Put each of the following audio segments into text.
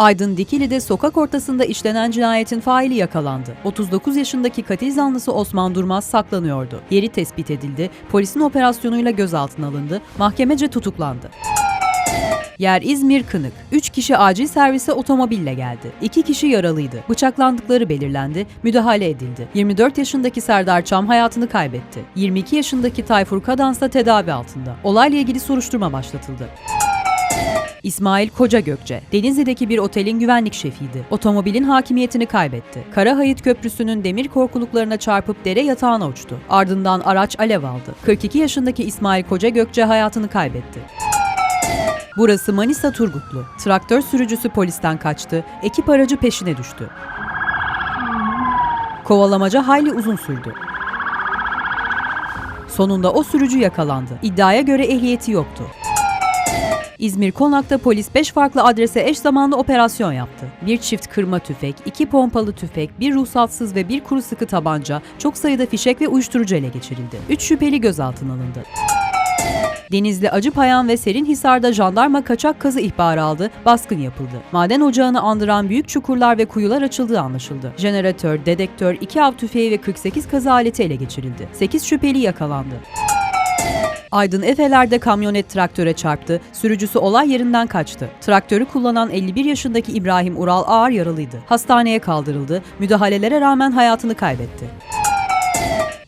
Aydın Dikili'de sokak ortasında işlenen cinayetin faili yakalandı. 39 yaşındaki katil zanlısı Osman Durmaz saklanıyordu. Yeri tespit edildi, polisin operasyonuyla gözaltına alındı, mahkemece tutuklandı. Yer İzmir Kınık. 3 kişi acil servise otomobille geldi. 2 kişi yaralıydı. Bıçaklandıkları belirlendi, müdahale edildi. 24 yaşındaki Serdar Çam hayatını kaybetti. 22 yaşındaki Tayfur Kadans da tedavi altında. Olayla ilgili soruşturma başlatıldı. İsmail Koca Gökçe, Denizli'deki bir otelin güvenlik şefiydi. Otomobilin hakimiyetini kaybetti. Karahayıt Köprüsü'nün demir korkuluklarına çarpıp dere yatağına uçtu. Ardından araç alev aldı. 42 yaşındaki İsmail Koca Gökçe hayatını kaybetti. Burası Manisa Turgutlu. Traktör sürücüsü polisten kaçtı, ekip aracı peşine düştü. Kovalamaca hayli uzun sürdü. Sonunda o sürücü yakalandı. İddiaya göre ehliyeti yoktu. İzmir Konak'ta polis 5 farklı adrese eş zamanlı operasyon yaptı. Bir çift kırma tüfek, iki pompalı tüfek, bir ruhsatsız ve bir kuru sıkı tabanca, çok sayıda fişek ve uyuşturucu ele geçirildi. 3 şüpheli gözaltına alındı. Denizli Acıpayam ve Serinhisar'da jandarma kaçak kazı ihbarı aldı, baskın yapıldı. Maden ocağını andıran büyük çukurlar ve kuyular açıldığı anlaşıldı. Jeneratör, dedektör, 2 av tüfeği ve 48 kazı aleti ele geçirildi. 8 şüpheli yakalandı. Aydın Efeler'de kamyonet traktöre çarptı, sürücüsü olay yerinden kaçtı. Traktörü kullanan 51 yaşındaki İbrahim Ural ağır yaralıydı. Hastaneye kaldırıldı, müdahalelere rağmen hayatını kaybetti.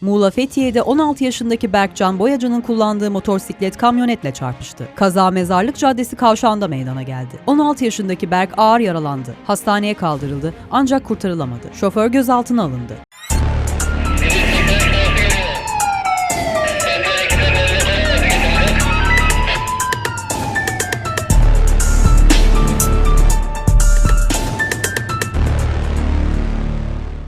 Muğla Fethiye'de 16 yaşındaki Berkcan Boyacı'nın kullandığı motosiklet kamyonetle çarpıştı. Kaza Mezarlık Caddesi kavşağında meydana geldi. 16 yaşındaki Berk ağır yaralandı. Hastaneye kaldırıldı ancak kurtarılamadı. Şoför gözaltına alındı.